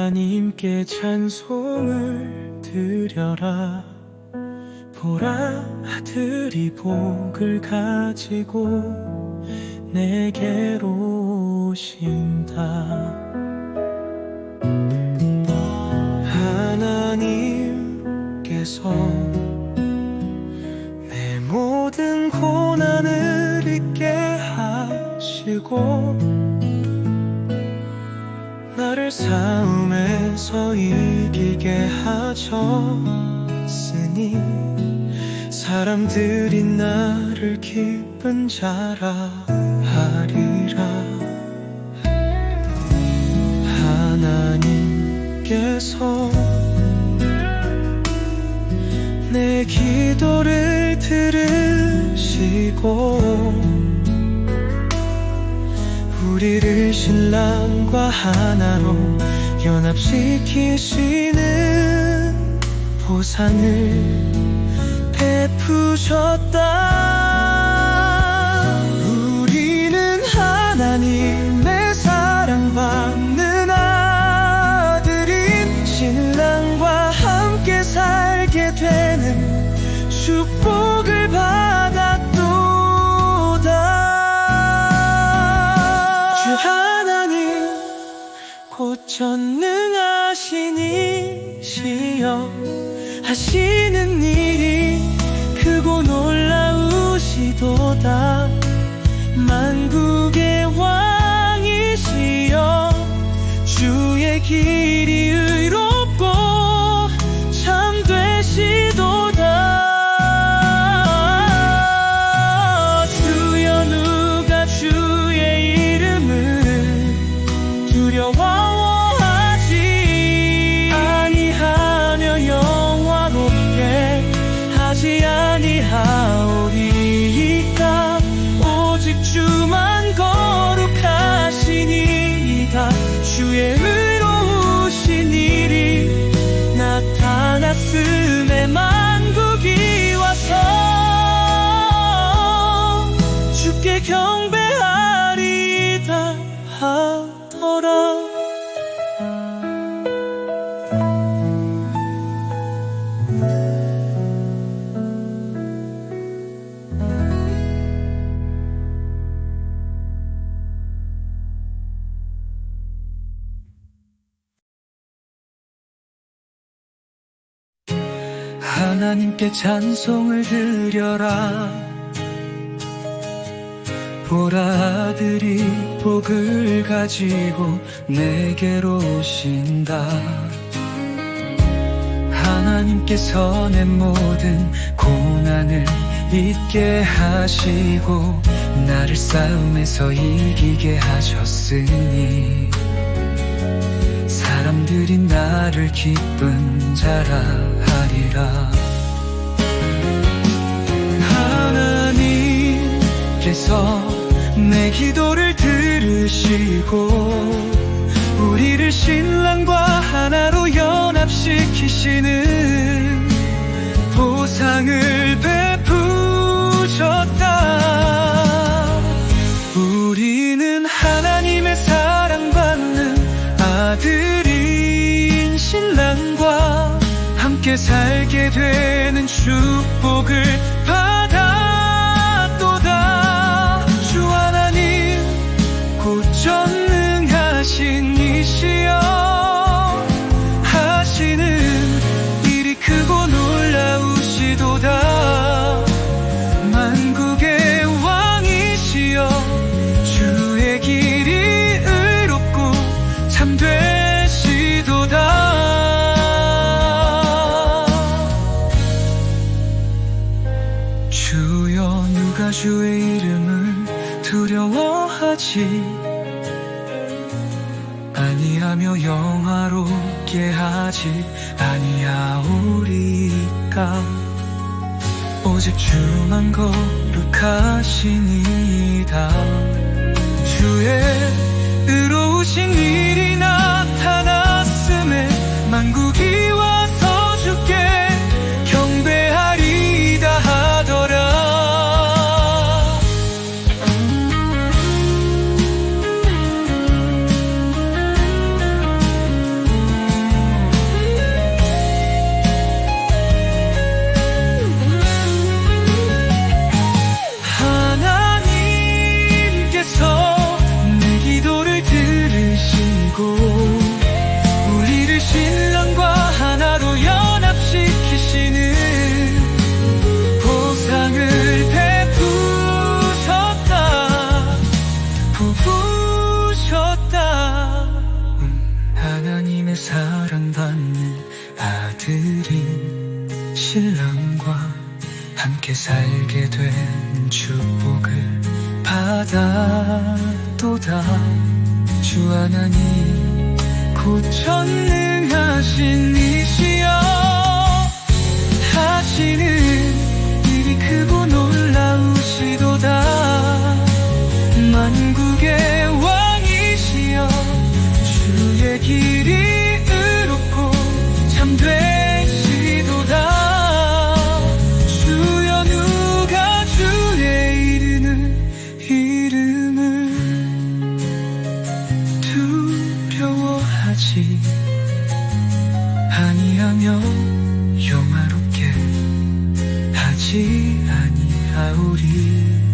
하나님께 찬송을 드려라. 보라 아들이 복을 가지고 내게로 오신다. 하나님께서 내 모든 고난을 잊게 하시고 나를 싸움에서 이기게 하셨으니 사람들이 나를 기쁜 자라 하리라. 하나님께서 내 기도를 들으시고 우리를 신랑과 하나로 연합시키시는 보상을 베푸셨다 전능하신 이시여. 하시는 일이 크고 놀라우시도다. 만국의 왕이시여. 주의 길이 의롭 거룩 하나님께 찬송을 드려라. 보라 아들이 복을 가지고 내게로 오신다. 하나님께서 내 모든 고난을 잊게 하시고 나를 싸움에서 이기게 하셨으니 사람들이 나를 기쁜 자라 하리라 하나님께서 내 기도를 들으시고 우리를 신랑과 하나로 연합시키시는 보상을 베푸셨다. 우리는 하나님의 사랑받는 아들인 신랑과 함께 살게 되는 축복을 주여 누가 주의 이름을 두려워하지. 아니하며 영화롭게 하지. 아니하오리까 오직 주만 거룩하시니이다 안에 사랑받는 아들인 신랑과 함께 살게 된 축복을 받아도다. 주 하나님 곧 전능하신 이시여. 하시는 일이 크고 놀라우시도다. 만국의 지 아니하오리